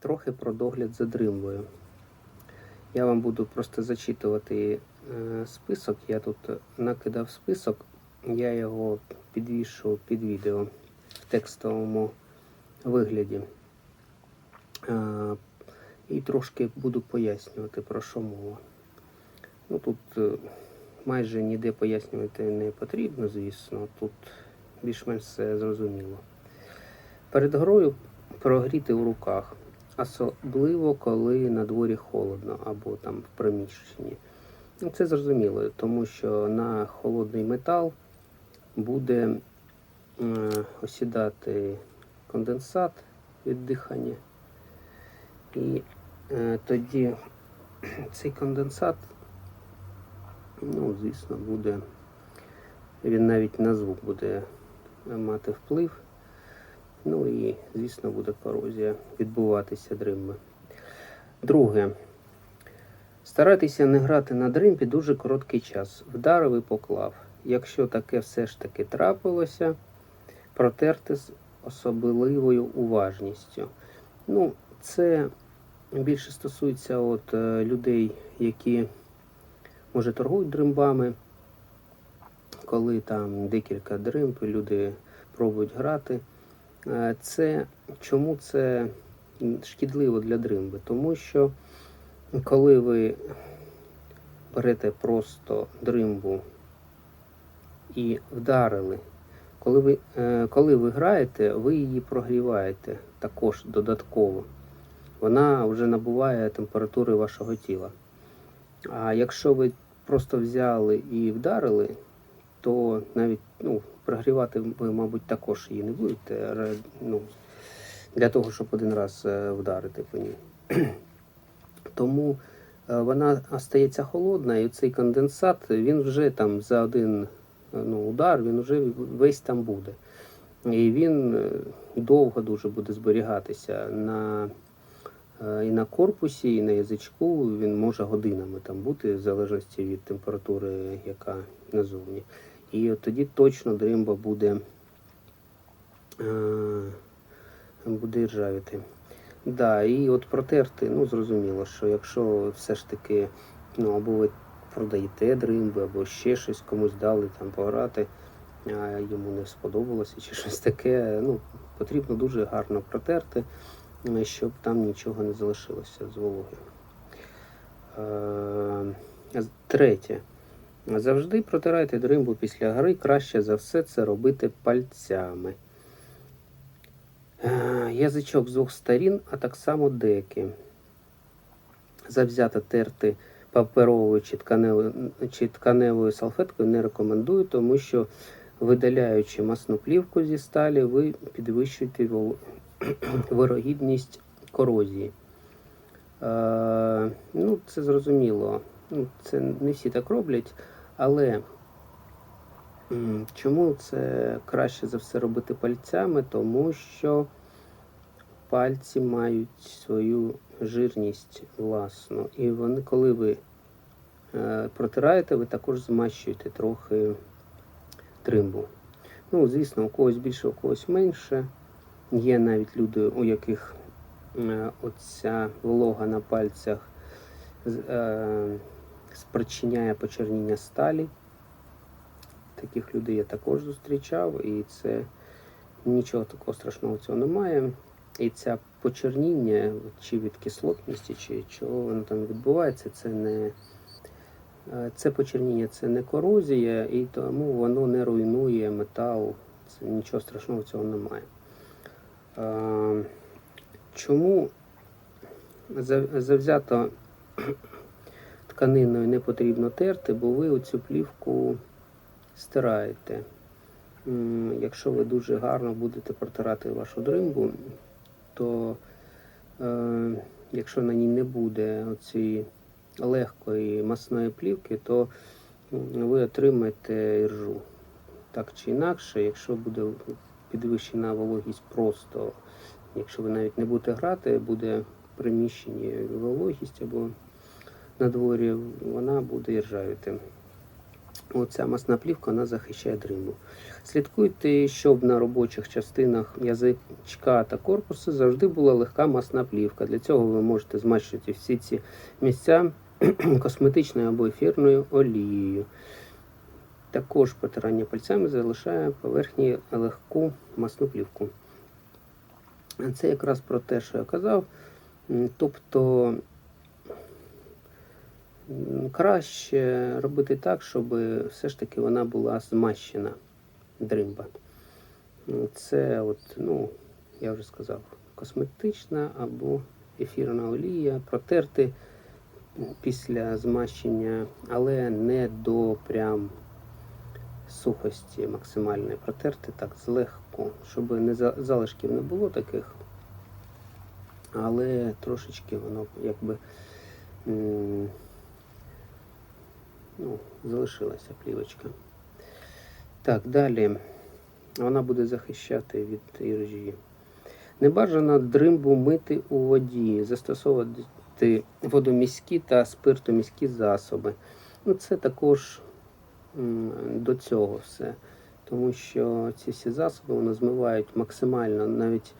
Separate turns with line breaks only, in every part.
трохи про догляд за дримбою. Я вам буду просто зачитувати е, список. Я тут накидав список, я його підвішу під відео в текстовому вигляді. Е, і трошки буду пояснювати, про що мова. Ну тут е, майже ніде пояснювати не потрібно, звісно. Тут більш-менш все зрозуміло. Перед грою прогріти в руках, особливо коли на дворі холодно або там в приміщенні. Ну, Це зрозуміло, тому що на холодний метал буде осідати конденсат від дихання. І е, тоді цей конденсат, ну, звісно, буде, він навіть на звук буде мати вплив. Ну і, звісно, буде корозія відбуватися дримби. Друге. Старайтеся не грати на дримбі дуже короткий час. Вдарив і поклав. Якщо таке все ж таки трапилося, протерти з особливою уважністю. Ну, це більше стосується от, е, людей, які може торгують дримбами, коли там декілька дримб, люди пробують грати. Е, Це чому це шкідливо для дримби? Тому що коли ви берете просто дримбу і вдарили, коли ви, е, коли ви граєте, ви її прогріваєте також додатково. Вона вже набуває температури вашого тіла. А якщо ви просто взяли і вдарили, то навіть ну, прогрівати ви, мабуть, також її не будете. Ну, для того, щоб один раз е, вдарити по ній. Тому е, вона остається холодна, і цей конденсат він вже там за один е, ну, удар, він вже весь там буде. І він довго дуже буде зберігатися на, і на корпусі, і на язичку. Він може годинами там бути, в залежності від температури, яка назовні. І от тоді точно дримба буде, е, буде ржавіти. Да, і от протерти, ну зрозуміло, що якщо все ж таки, ну або ви продаєте дримби, або ще щось комусь дали там пограти, а йому не сподобалося чи щось таке, ну потрібно дуже гарно протерти, щоб там нічого не залишилося з вологи. Е, Третє. Завжди протирайте дримбу після гри. Краще за все це робити пальцями. Е, Язичок з двох сторін, а так само деки. Завзято терти паперовою чи тканевою, чи тканевою салфеткою не рекомендую, тому що видаляючи масну плівку зі сталі, ви підвищуєте вирогідність корозії. Е, ну, це зрозуміло. Ну, це не всі так роблять, але чому це краще за все робити пальцями? Тому що пальці мають свою жирність власну. І вони, коли ви е, протираєте, ви також змащуєте трохи тримбу. Ну, звісно, у когось більше, у когось менше. Є навіть люди, у яких е, оця волога на пальцях е, спричиняє почерніння сталі. Таких людей я також зустрічав, і це нічого такого страшного цього немає. І це почерніння, чи від кислотності, чи чого воно там відбувається, це не е, це почерніння, це не корозія, і тому воно не руйнує метал. Це нічого страшного цього немає. Е, Чому завзято тканиною не потрібно терти, бо ви оцю плівку стираєте. Якщо ви дуже гарно будете протирати вашу дримбу, то е, якщо на ній не буде оцієї легкої масної плівки, то ви отримаєте іржу. Так чи інакше, якщо буде підвищена вологість просто, якщо ви навіть не будете грати, буде в приміщенні вологість або на дворі, вона буде іржавіти. Оця масна плівка вона захищає дримбу. Слідкуйте, щоб на робочих частинах язичка та корпусу завжди була легка масна плівка. Для цього ви можете змащувати всі ці місця косметичною або ефірною олією. Також потирання пальцями залишає поверхні легку масну плівку. Це якраз про те, що я казав. Тобто краще робити так, щоб все ж таки вона була змащена дримба. Це, от, ну, я вже сказав, косметична або ефірна олія, протерти після змащення, але не до прям сухості максимальної протерти так злегко, щоб не залишків не було таких, але трошечки воно якби ну, залишилася плівочка. Так, далі вона буде захищати від іржі. Не бажано дримбу мити у воді, застосовувати водоміські та спиртоміські засоби. Ну, це також до цього все. Тому що ці всі засоби вони змивають максимально, навіть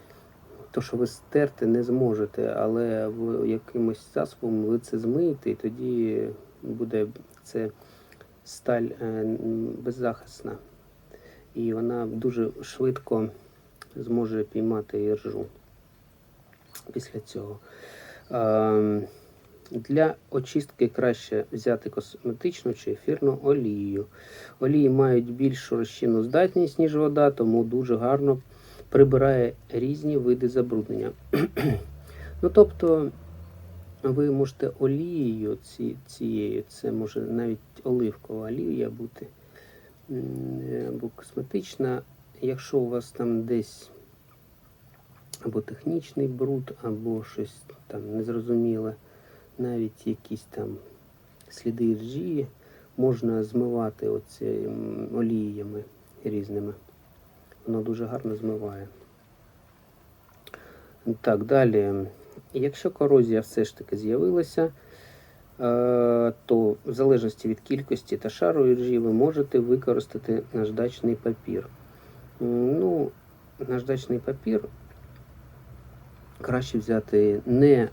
то, що ви стерти не зможете, але в якимось засобом ви це змиєте, і тоді буде це сталь е, беззахисна. І вона дуже швидко зможе піймати іржу після цього. Ем, Для очистки краще взяти косметичну чи ефірну олію. Олії мають більшу розчинну здатність, ніж вода, тому дуже гарно прибирає різні види забруднення. ну, тобто, ви можете олією ці, цією, це може навіть оливкова олія бути, або косметична. Якщо у вас там десь або технічний бруд, або щось там незрозуміле, навіть якісь там сліди ржі можна змивати оці оліями різними. Воно дуже гарно змиває. Так, далі. Якщо корозія все ж таки з'явилася, е, то в залежності від кількості та шару іржі ви можете використати наждачний папір. Ну, наждачний папір краще взяти не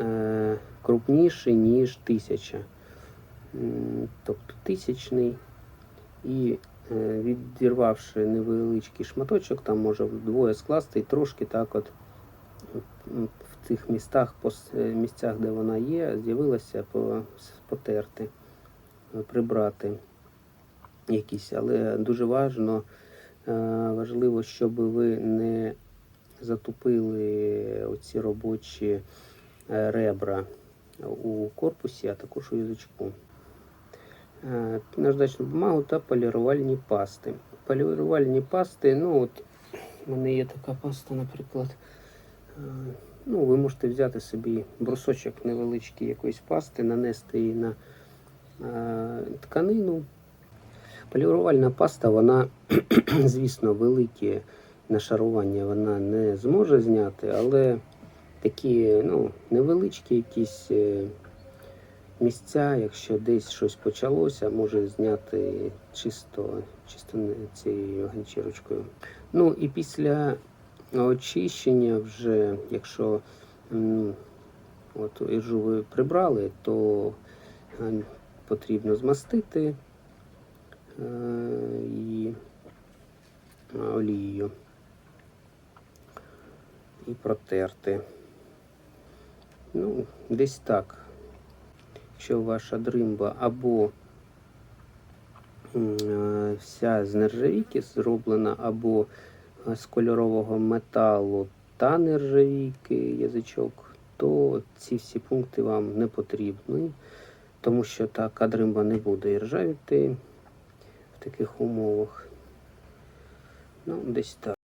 е, крупніший, ніж тисяча. Тобто тисячний. І е, відірвавши невеличкий шматочок, там може вдвоє скласти і трошки так от тих містах, по е, місцях, де вона є, с- потерти, е, прибрати якісь. Але дуже важно, е, важливо, щоб ви не затупили оці робочі ребра у корпусі, а також у язичку. Наждачну бумагу та полірувальні пасти. Полірувальні пасти, ну от у мене є така паста, наприклад. Ну, ви можете взяти собі брусочок невеличкий якоїсь пасти, нанести її на е, тканину. Полірувальна паста, вона, звісно, великі нашарування вона не зможе зняти, але такі ну, невеличкі якісь е, місця, якщо десь щось почалося, може зняти чисто, чисто цією ганчірочкою. Ну і після очищення вже, якщо от іржу ви прибрали, то е, потрібно змастити її е, олією і протерти. Ну, десь так. Якщо ваша дримба або е, вся з нержавійки зроблена, або з кольорового металу та нержавійки язичок, то ці всі пункти вам не потрібні, тому що та кадримба не буде іржавіти в таких умовах. Ну, десь так.